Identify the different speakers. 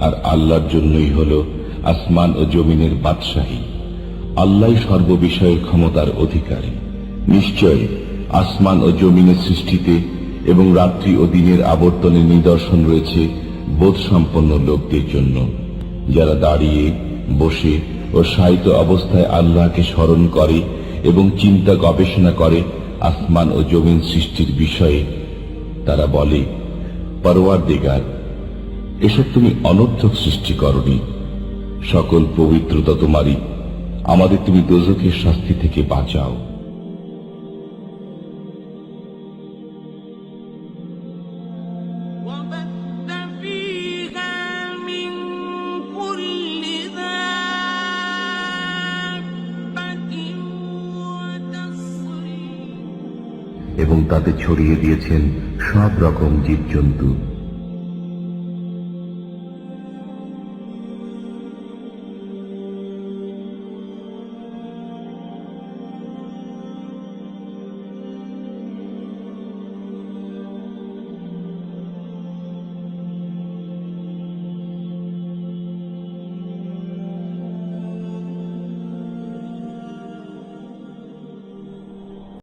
Speaker 1: আর আল্লাহর জন্যই হল আসমান ও জমিনের বাদশাহী। আল্লাহ সর্ববিষয়ের ক্ষমতার অধিকারী। নিশ্চয় আসমান ও জমিনের সৃষ্টিতে এবং রাত্রি ও দিনের আবর্তনের নিদর্শন রয়েছে বোধ সম্পন্ন লোকদের জন্য। যারা দাঁড়িয়ে, বসে ও সাহিত্য অবস্থায় আল্লাহকে স্মরণ করে এবং চিন্তা গবেষণা করে আসমান ও জমিন সৃষ্টির বিষয়ে তারা বলে পরওয়ার দিগার এসব তুমি অনর্থক সৃষ্টি করনি। সকল পবিত্রতা তোমারই আমাদের তুমি দোজকের শাস্তি থেকে বাঁচাও। এবং তাতে ছড়িয়ে দিয়েছেন সব রকম জীবজন্তু।